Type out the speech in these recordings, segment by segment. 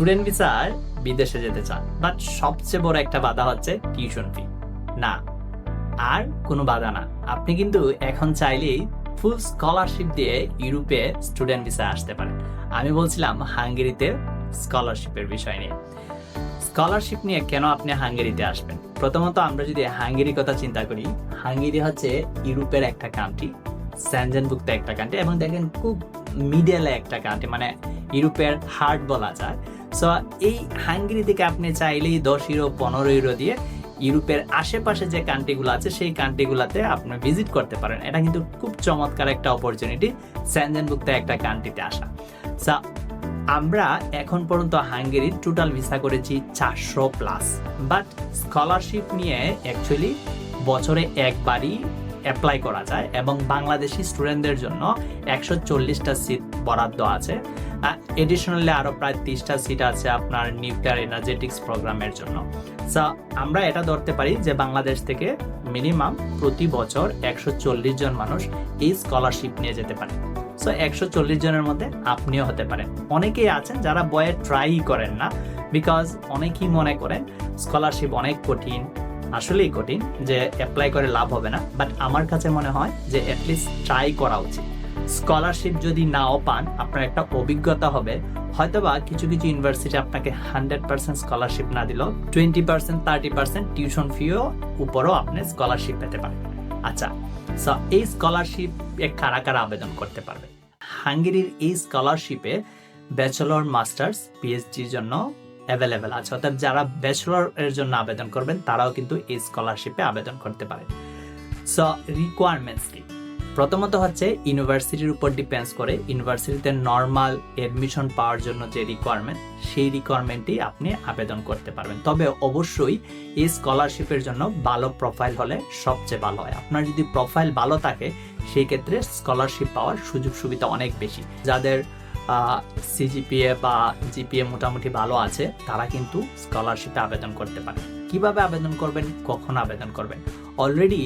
Student ভিসায় বিদেশে যেতে চান। বাট সবচেয়ে বড় একটা বাধা হচ্ছে টিউশন ফি। না, আর কোনো বাধা না। আপনি কিন্তু এখন চাইলেই ফুল স্কলারশিপ দিয়ে ইউরোপে স্টুডেন্ট ভিসা আসতে পারেন। আমি বলছিলাম হাঙ্গেরিতে স্কলারশিপের বিষয় নিয়ে। স্কলারশিপ নিয়ে কেন আপনি হাঙ্গেরিতে আসবেন? প্রথমত আমরা যদি হাঙ্গেরির কথা চিন্তা করি, হাঙ্গেরি হচ্ছে ইউরোপের একটা কান্ট্রি স্যানজেনভুক্ত একটা কান্ট্রি এবং দেখেন খুব মিডিয়ালে একটা কান্ট্রি মানে ইউরোপের হার্ট বলা যায়। সো এই হাঙ্গেরি থেকে আপনি চাইলেই দশ ইউরো, পনেরো ইউরো দিয়ে ইউরোপের আশেপাশে যে কান্ট্রিগুলো আছে, সেই কান্ট্রিগুলোতে আপনি ভিজিট করতে পারেন। এটা কিন্তু খুব চমৎকার একটা অপরচুনিটি স্যানজেনভুক্ত একটা কান্ট্রিতে আসা। সো আমরা এখন পর্যন্ত হাঙ্গেরির টোটাল ভিসা করেছি চারশো প্লাস বাট স্কলারশিপ নিয়ে অ্যাকচুয়ালি বছরে একবারই অ্যাপ্লাই করা যায় এবং বাংলাদেশি স্টুডেন্টদের জন্য একশো চল্লিশটা সিট বরাদ্দ আছে। এডিশনালি আরও প্রায় তিরিশটা সিট আছে আপনার নিউক্লিয়ার এনার্জেটিক্স প্রোগ্রামের জন্য। আমরা এটা ধরতে পারি যে বাংলাদেশ থেকে মিনিমাম প্রতি বছর একশো চল্লিশ জন মানুষ এই স্কলারশিপ নিয়ে যেতে পারে। সো একশো চল্লিশ জনের মধ্যে আপনিও হতে পারেন। অনেকেই আছেন যারা বয়ে ট্রাই করেন না বিকজ অনেকেই মনে করেন স্কলারশিপ অনেক কঠিন, আসলেই কঠিন যে অ্যাপ্লাই করে লাভ হবে না। বাট আমার কাছে মনে হয় যে অ্যাটলিস্ট ট্রাই করা উচিত। স্কলারশিপ যদি নাও পান, আপনার একটা অভিজ্ঞতা হবে। হয়তোবা কিছু কিছু ইউনিভার্সিটি আপনাকে হান্ড্রেড পার্সেন্ট স্কলারশিপ না দিলেও twenty percent thirty percent tuition ফিও উপরও আপনি স্কলারশিপ পেতে পারেন আচ্ছা সো এই স্কলারশিপে কারা কারা আবেদন করতে পারবে? হাঙ্গেরির এই স্কলারশিপে ব্যাচেলর মাস্টার্স পিএইচডির জন্য অ্যাভেলেবেল আছে। অর্থাৎ যারা ব্যাচেলর এর জন্য আবেদন করবেন, তারাও কিন্তু এই স্কলারশিপে আবেদন করতে পারে। সো রিকোয়ারমেন্টস কি? প্রথমত হচ্ছে ইউনিভার্সিটির উপর ডিপেন্ডস করে ইউনিভার্সিটিতে নর্মাল এডমিশন পাওয়ার জন্য যে রিকোয়ারমেন্ট সেই রিকোয়ারমেন্টই আপনি আবেদন করতে পারবেন। তবে অবশ্যই এই স্কলারশিপের জন্য ভালো প্রোফাইল হলে সবচেয়ে ভালো হয়। আপনার যদি প্রোফাইল ভালো থাকে, সেই ক্ষেত্রে স্কলারশিপ পাওয়ার সুযোগ সুবিধা অনেক বেশি। যাদের সিজিপিএ বা জিপিএ মোটামুটি ভালো আছে, তারা কিন্তু স্কলারশিপে আবেদন করতে পারে। কীভাবে আবেদন করবেন, কখন আবেদন করবেন? অলরেডি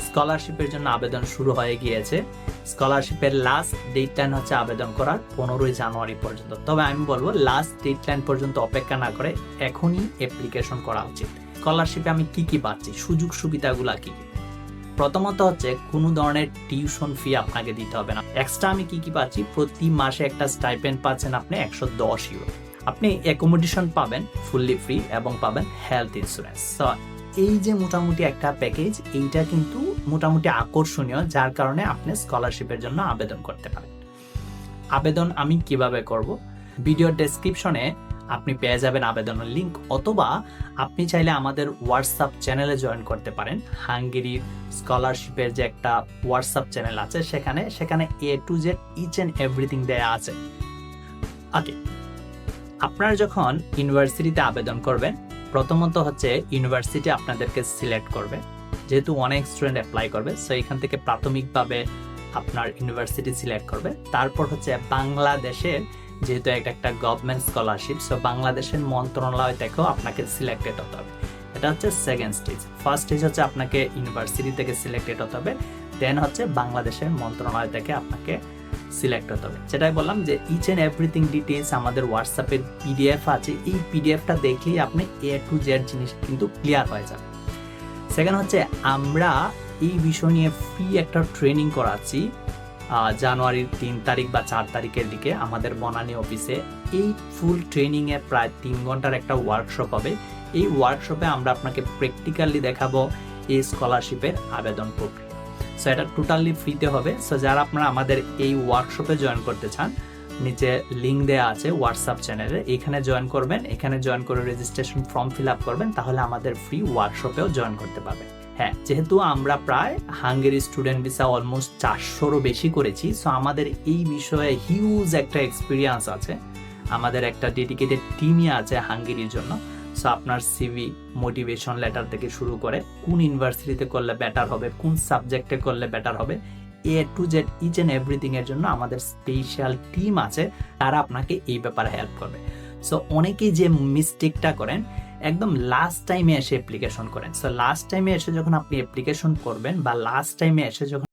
স্কলারশিপের জন্য আবেদন শুরু হয়ে গিয়েছে। স্কলারশিপের লাস্ট ডেট লাইন হচ্ছে আবেদন করার পনেরোই জানুয়ারি পর্যন্ত। তবে আমি বলব লাস্ট ডেট লাইন পর্যন্ত অপেক্ষা না করে এখনই অ্যাপ্লিকেশন করা উচিত। স্কলারশিপে আমি কি কি পাচ্ছি? সুযোগ সুবিধাগুলো কি? প্রথমত হচ্ছে, কোনো ধরনের টিউশন ফি আপনাকে দিতে হবে না। এক্সট্রা আমি কি কি পাচ্ছি? প্রতি মাসে একটা স্টাইপেন্ড পাচ্ছেন আপনি একশো দশ ইউরো আপনি অ্যাকোমোডেশন পাবেন ফুললি ফ্রি এবং পাবেন হেলথ ইন্স্যুরেন্স এই যে মোটামুটি একটা প্যাকেজ এইটা কিন্তু মোটামুটি আকর্ষণীয়, যার কারণে আপনি স্কলারশিপের জন্য আবেদন করতে পারেন। আবেদন আমি কীভাবে করব? ভিডিও ডেসক্রিপশনে আপনি পেয়ে যাবেন আবেদনের লিঙ্ক অথবা আপনি চাইলে আমাদের হোয়াটসঅ্যাপ চ্যানেলে জয়েন করতে পারেন। হাঙ্গেরির স্কলারশিপের যে একটা হোয়াটসঅ্যাপ চ্যানেল আছে, সেখানে সেখানে A to Z each and everything দেয়া আছে। ওকে আপনারা যখন ইউনিভার্সিটিতে আবেদন করবেন প্রথমত হচ্ছে ইউনিভার্সিটি আপনাদেরকে সিলেক্ট করবে। যেহেতু অনেক স্টুডেন্ট অ্যাপ্লাই করবে সো এখান থেকে প্রাথমিকভাবে আপনার ইউনিভার্সিটি সিলেক্ট করবে। তারপর হচ্ছে বাংলাদেশের যেহেতু একটা একটা গভর্নমেন্ট স্কলারশিপ সো বাংলাদেশের মন্ত্রণালয় থেকেও আপনাকে সিলেক্টেড হতে হবে। এটা হচ্ছে সেকেন্ড স্টেজ ফার্স্ট স্টেজ হচ্ছে আপনাকে ইউনিভার্সিটি থেকে সিলেক্টেড হতে হবে। দেন হচ্ছে বাংলাদেশের মন্ত্রণালয় থেকে আপনাকে সিলেক্ট হতে হবে। যেটাই বললাম যে ইচ অ্যান্ড এভরিথিং ডিটেলস আমাদের হোয়াটসঅ্যাপের পিডিএফ আছে, এই পিডিএফটা দেখলেই আপনি এ টু জেড জিনিস কিন্তু ক্লিয়ার হয়ে যাবে। সেকেন্ড হচ্ছে আমরা এই বিষয় নিয়ে ফ্রি একটা ট্রেনিং করাচ্ছি জানুয়ারির তিন তারিখ বা চার তারিখের দিকে আমাদের বনানী অফিসে। এই ফুল ট্রেনিংয়ে প্রায় তিন ঘণ্টার একটা ওয়ার্কশপ হবে। এই ওয়ার্কশপে আমরা আপনাকে প্র্যাকটিক্যালি দেখাবো এই স্কলারশিপের আবেদন প্রক্রিয়া। সো এটা টোটালি ফ্রিতে হবে। সো যারা আপনারা আমাদের এই ওয়ার্কশপে জয়েন করতে চান, নিচে লিঙ্ক দেওয়া আছে হোয়াটসঅ্যাপ চ্যানেলে এখানে জয়েন করবেন, এখানে জয়েন করে রেজিস্ট্রেশন ফর্ম ফিল আপ করবেন, তাহলে আমাদের ফ্রি ওয়ার্কশপেও জয়েন করতে পারবেন। হ্যাঁ যেহেতু আমরা প্রায় হাঙ্গেরি স্টুডেন্ট ভিসা অলমোস্ট চারশোরও বেশি করেছি সো আমাদের এই বিষয়ে হিউজ একটা এক্সপিরিয়েন্স আছে। আমাদের একটা ডেডিকেটেড টিমই আছে হাঙ্গেরির জন্য। সো আপনার সিভি মোটিভেশন লেটার থেকে শুরু করে কোন ইউনিভার্সিটিতে করলে বেটার হবে, কোন সাবজেক্টে করলে বেটার হবে A to Z each and everything এর জন্য আমাদের স্পেশাল টিম আছে, তারা আপনাকে এই ব্যাপারে হেল্প করবে। সো অনেকেই যে মিস্টেকটা করেন, একদম লাস্ট টাইমে এসে অ্যাপ্লিকেশন করেন। সো লাস্ট টাইমে এসে যখন আপনি অ্যাপ্লিকেশন করবেন বা লাস্ট টাইমে এসে যখন